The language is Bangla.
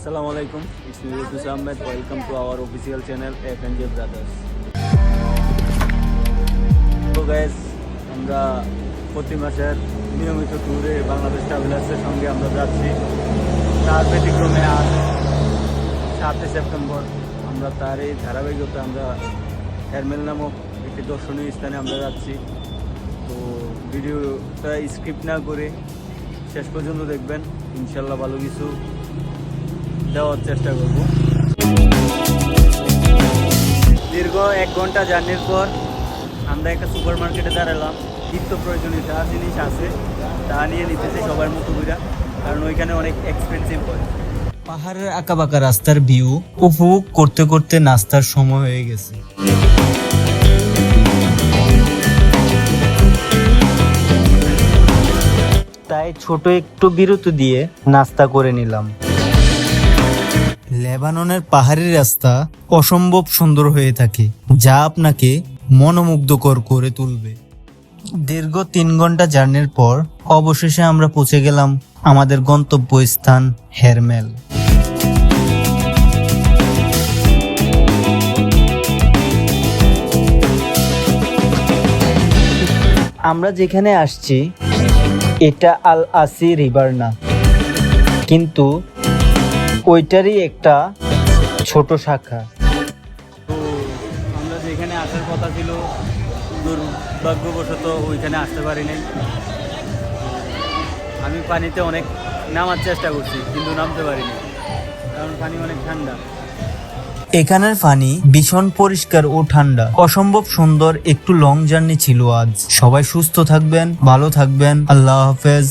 Assalamu alaikum. It's me Yusuf Ahmed. Welcome to our official channel FNJ Brothers. তো গাইজ আমরা প্রতি মাসের নিয়মিত ট্যুরে বাংলাদেশ ট্রাভেলার্সের সঙ্গে আমরা যাচ্ছি তার ব্যতিক্রমে আজ সাতই সেপ্টেম্বর, আমরা তার এই ধারাবাহিকতা, আমরা হেরমেল নামক একটি দর্শনীয় স্থানে আমরা যাচ্ছি তো ভিডিওটা স্ক্রিপ্ট না করে শেষ পর্যন্ত দেখবেন ইনশাল্লাহ ভালো কিছু দেওয়ার চেষ্টা করব। দীর্ঘ এক ঘণ্টা জার্নির পর আমরা একটা সুপার মার্কেটে দাঁড়ালাম। নিত্য প্রয়োজনীয় যা জিনিস আছে, তা নিয়ে নিতেছে সবার মতো করে, কারণ ওইখানে অনেক এক্সপেন্সিভ হয়। পাহাড়ের আঁকাবাঁকা রাস্তার ভিউ উপভোগ করতে করতে নাস্তার সময় হয়ে গেছে। তাই ছোট একটু বিরতি দিয়ে নাস্তা করে নিলাম। লেবাননের পাহাড়ি রাস্তা অসম্ভব সুন্দর হয়ে থাকে, যা আপনাকে মনোমুগ্ধকর করে তুলবে। দীর্ঘ তিন ঘণ্টা জার্নির পর অবশেষে আমরা পৌঁছে গেলাম আমাদের গন্তব্যস্থান হেরমেল। আমরা যেখানে আসছি, এটা আল আসি রিভার না। কিন্তু ওইটারই একটা ছোট শাখা। তো আমরা যেখানে আসার কথা ছিল দুর্ভাগ্যবশত ওইখানে আসতে পারি নাই আমি পানিতে অনেক নামার চেষ্টা করছি কিন্তু নামতে পারিনি কারণ পানি অনেক ঠান্ডা। এখানের পানি ভীষণ পরিষ্কার ও ঠান্ডা। অসম্ভব সুন্দর একটু লং জার্নি ছিল আজ। সবাই সুস্থ থাকবেন ভালো থাকবেন। আল্লাহ হাফেজ।